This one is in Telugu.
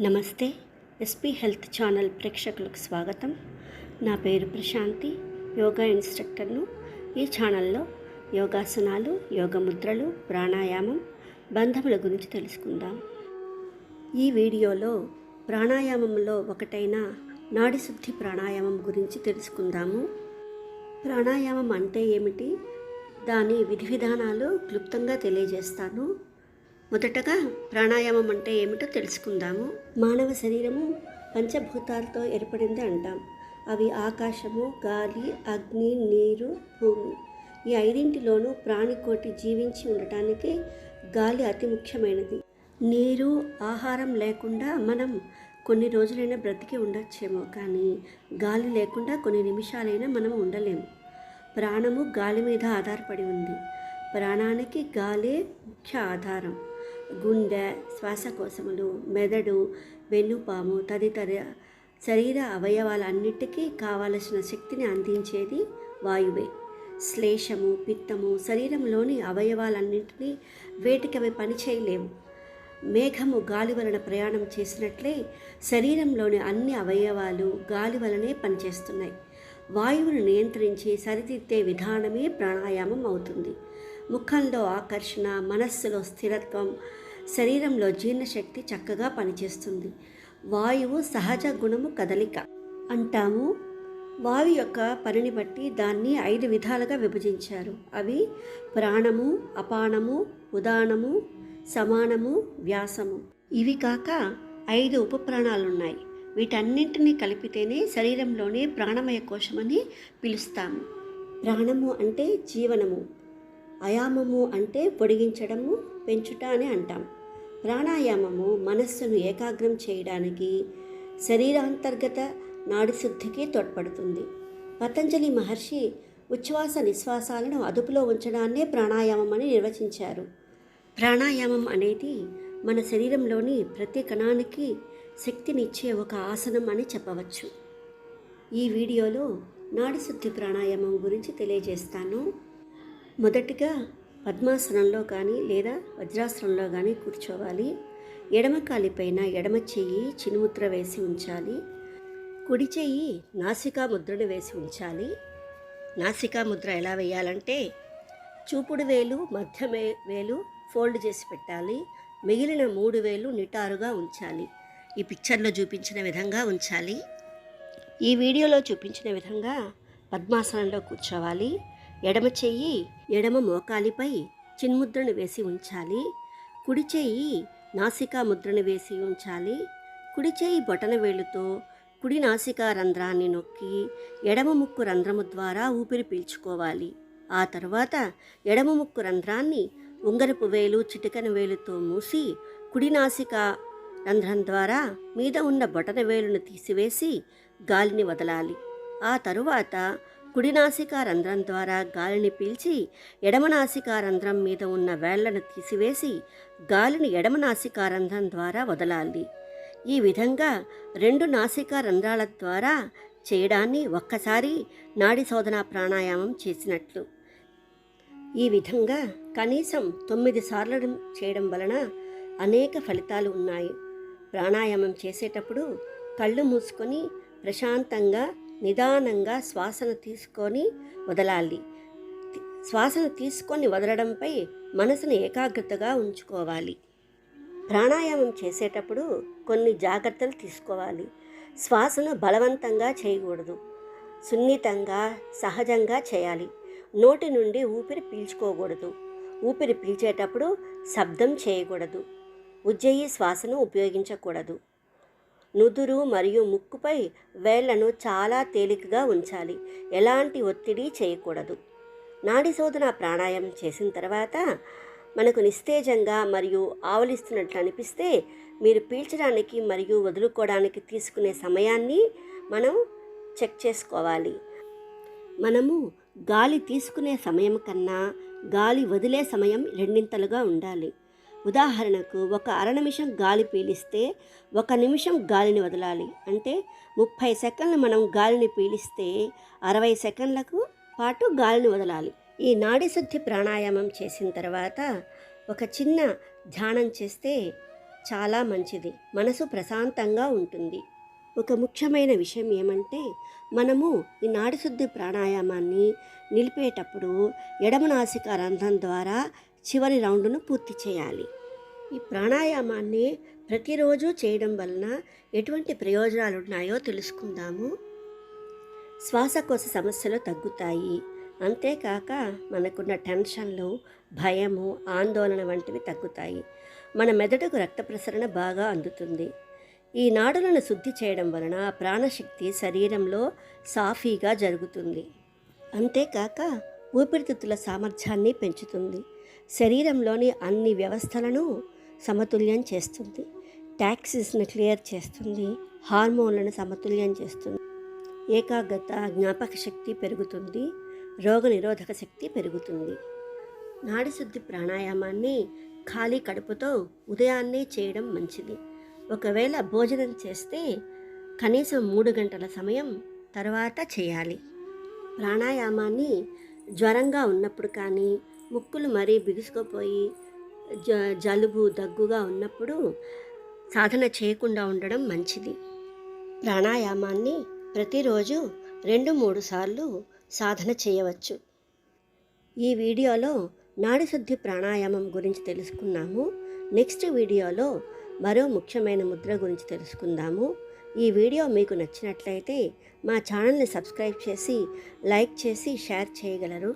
నమస్తే ఎస్పీ హెల్త్ ఛానల్ ప్రేక్షకులకు స్వాగతం. నా పేరు ప్రశాంతి యోగా ఇన్స్ట్రక్టర్ను. ఈ ఛానల్లో యోగాసనాలు యోగ ముద్రలు ప్రాణాయామం బంధముల గురించి తెలుసుకుందాం. ఈ వీడియోలో ప్రాణాయామంలో ఒకటైన నాడిశుద్ధి ప్రాణాయామం గురించి తెలుసుకుందాము. ప్రాణాయామం అంటే ఏమిటి? దాని విధి విధానాలు క్లుప్తంగా తెలియజేస్తాను. మొదటగా ప్రాణాయామం అంటే ఏమిటో తెలుసుకుందాము. మానవ శరీరము పంచభూతాలతో ఏర్పడింది అంటాం. అవి ఆకాశము గాలి అగ్ని నీరు భూమి. ఈ ఐదింటిలోనూ ప్రాణికోటి జీవించి ఉండటానికి గాలి అతి ముఖ్యమైనది. నీరు ఆహారం లేకుండా మనం కొన్ని రోజులైనా బ్రతికి ఉండొచ్చేమో కానీ గాలి లేకుండా కొన్ని నిమిషాలైనా మనం ఉండలేము ప్రాణము గాలి మీద ఆధారపడి ఉంది. ప్రాణానికి గాలే ముఖ్య ఆధారం. గుండె శ్వాసకోశములు మెదడు వెన్నుపాము తదితర శరీర అవయవాలన్నిటికీ కావలసిన శక్తిని అందించేది వాయువే. శ్లేషము పిత్తము శరీరంలోని అవయవాలన్నింటినీ వేటికవి పనిచేయలేవు. మేఘము గాలి వలన ప్రయాణం చేసినట్లే శరీరంలోని అన్ని అవయవాలు గాలి వలనే పనిచేస్తున్నాయి. వాయువును నియంత్రించి సరిదిద్దే విధానమే ప్రాణాయామం అవుతుంది. ముఖంలో ఆకర్షణ మనస్సులో స్థిరత్వం శరీరంలో జీర్ణశక్తి చక్కగా పనిచేస్తుంది. వాయువు సహజ గుణము కదలిక అంటాము. వాయు యొక్క పనిని బట్టి దాన్ని ఐదు విధాలుగా విభజించారు. అవి ప్రాణము అపానము ఉదానము సమానము వ్యాసము. ఇవి కాక ఐదు ఉపప్రాణాలున్నాయి. వీటన్నింటినీ కలిపితేనే శరీరంలోనే ప్రాణమయ కోశమని పిలుస్తాము. ప్రాణము అంటే జీవనము. అయామము అంటే పొడిగించడము పెంచుట అని అంటాం. ప్రాణాయామము మనస్సును ఏకాగ్రం చేయడానికి శరీరాంతర్గత నాడిశుద్ధికి తోడ్పడుతుంది. పతంజలి మహర్షి ఉచ్ఛ్వాస నిశ్వాసాలను అదుపులో ఉంచడాన్నే ప్రాణాయామం అని నిర్వచించారు. ప్రాణాయామం అనేది మన శరీరంలోని ప్రతి కణానికి శక్తినిచ్చే ఒక ఆసనం అని చెప్పవచ్చు. ఈ వీడియోలో నాడిశుద్ధి ప్రాణాయామం గురించి తెలియజేస్తాను. మొదటిగా పద్మాసనంలో కానీ లేదా వజ్రాసనంలో కానీ కూర్చోవాలి. ఎడమ కాలిపైన ఎడమ చెయ్యి చినుముద్ర వేసి ఉంచాలి. కుడి చెయ్యి నాసికా ముద్రను వేసి ఉంచాలి. నాసికా ముద్ర ఎలా వేయాలంటే చూపుడు వేలు మధ్య వేలు ఫోల్డ్ చేసి పెట్టాలి. మిగిలిన మూడు వేలు నిటారుగా ఉంచాలి. ఈ పిక్చర్లో చూపించిన విధంగా ఉంచాలి. ఈ వీడియోలో చూపించిన విధంగా పద్మాసనంలో కూర్చోవాలి. ఎడమ చెయ్యి ఎడమ మోకాలిపై చిన్ముద్రను వేసి ఉంచాలి. కుడి చెయ్యి నాసికా ముద్రను వేసి ఉంచాలి. కుడి చెయ్యి బొటన వేలుతో కుడి నాసికా రంధ్రాన్ని నొక్కి ఎడమ ముక్కు రంధ్రము ద్వారా ఊపిరి పీల్చుకోవాలి. ఆ తర్వాత ఎడమ ముక్కు రంధ్రాన్ని ఉంగరపు వేలు చిటికన వేలుతో మూసి కుడి నాసికా రంధ్రం ద్వారా మీద ఉన్న బొటన వేలును తీసివేసి గాలిని వదలాలి. ఆ తరువాత కుడి నాసికా రంధ్రం ద్వారా గాలిని పీల్చి ఎడమ నాసికా రంధ్రం మీద ఉన్న వేళ్ళను తీసివేసి గాలిని ఎడమ నాసికా రంధ్రం ద్వారా వదలాలి. ఈ విధంగా రెండు నాసికా రంధ్రాల ద్వారా చేయడాన్ని ఒక్కసారి నాడి శోధన ప్రాణాయామం చేసినట్లు. ఈ విధంగా కనీసం తొమ్మిది సార్లు చేయడం వలన అనేక ఫలితాలు ఉన్నాయి. ప్రాణాయామం చేసేటప్పుడు కళ్ళు మూసుకొని ప్రశాంతంగా నిదానంగా శ్వాసను తీసుకొని వదలాలి. శ్వాసను తీసుకొని వదలడంపై మనసును ఏకాగ్రతగా ఉంచుకోవాలి. ప్రాణాయామం చేసేటప్పుడు కొన్ని జాగ్రత్తలు తీసుకోవాలి. శ్వాసను బలవంతంగా చేయకూడదు. సున్నితంగా సహజంగా చేయాలి. నోటి నుండి ఊపిరి పీల్చుకోకూడదు. ఊపిరి పీల్చేటప్పుడు శబ్దం చేయకూడదు. ఉజ్జయి శ్వాసను ఉపయోగించకూడదు. నుదురు మరియు ముక్కుపై వేళ్ళను చాలా తేలికగా ఉంచాలి. ఎలాంటి ఒత్తిడి చేయకూడదు. నాడి శోధన ప్రాణాయామం చేసిన తర్వాత మనకు నిస్తేజంగా మరియు ఆవలిస్తున్నట్లు అనిపిస్తే మీరు పీల్చడానికి మరియు వదులుకోవడానికి తీసుకునే సమయాన్ని మనం చెక్ చేసుకోవాలి. మనము గాలి తీసుకునే సమయం కన్నా గాలి వదిలే సమయం రెండింతలుగా ఉండాలి. ఉదాహరణకు ఒక అర నిమిషం గాలి పీలిస్తే ఒక నిమిషం గాలిని వదలాలి. అంటే ముప్పై సెకండ్లు మనం గాలిని పీలిస్తే అరవై సెకండ్లకు పాటు గాలిని వదలాలి. ఈ నాడి శుద్ధి ప్రాణాయామం చేసిన తర్వాత ఒక చిన్న ధ్యానం చేస్తే చాలా మంచిది. మనసు ప్రశాంతంగా ఉంటుంది. ఒక ముఖ్యమైన విషయం ఏమంటే మనము ఈ నాడిశుద్ధి ప్రాణాయామాన్ని నిలిపేటప్పుడు ఎడమ నాసిక రంధ్రం ద్వారా చివరి రౌండ్ను పూర్తి చేయాలి. ఈ ప్రాణాయామాన్ని ప్రతిరోజు చేయడం వలన ఎటువంటి ప్రయోజనాలు ఉన్నాయో తెలుసుకుందాము. శ్వాసకోశ సమస్యలు తగ్గుతాయి. అంతేకాక మనకున్న టెన్షన్లు భయము ఆందోళన వంటివి తగ్గుతాయి. మన మెదడుకు రక్త ప్రసరణ బాగా అందుతుంది. ఈ నాడులను శుద్ధి చేయడం వలన ప్రాణశక్తి శరీరంలో సాఫీగా జరుగుతుంది. అంతేకాక ఊపిరితిత్తుల సామర్థ్యాన్ని పెంచుతుంది. శరీరంలోని అన్ని వ్యవస్థలను సమతుల్యం చేస్తుంది. ట్యాక్సిస్ను క్లియర్ చేస్తుంది. హార్మోన్లను సమతుల్యం చేస్తుంది. ఏకాగ్రత జ్ఞాపక శక్తి పెరుగుతుంది. రోగ నిరోధక శక్తి పెరుగుతుంది. నాడిశుద్ధి ప్రాణాయామాన్ని ఖాళీ కడుపుతో ఉదయాన్నే చేయడం మంచిది. ఒకవేళ భోజనం చేస్తే కనీసం మూడు గంటల సమయం తర్వాత చేయాలి. ప్రాణాయామాన్ని జ్వరంగా ఉన్నప్పుడు కానీ ముక్కులు మరీ బిగుసుకుపోయి జ జలుబు దగ్గుగా ఉన్నప్పుడు సాధన చేయకుండా ఉండడం మంచిది. ప్రాణాయామాన్ని ప్రతిరోజు రెండు మూడు సార్లు సాధన చేయవచ్చు. ఈ వీడియోలో నాడిశుద్ధి ప్రాణాయామం గురించి తెలుసుకున్నాము. నెక్స్ట్ వీడియోలో మరో ముఖ్యమైన ముద్ర గురించి తెలుసుకుందాము. ఈ వీడియో మీకు నచ్చినట్లయితే మా ఛానల్ని సబ్స్క్రైబ్ చేసి లైక్ చేసి షేర్ చేయగలరు.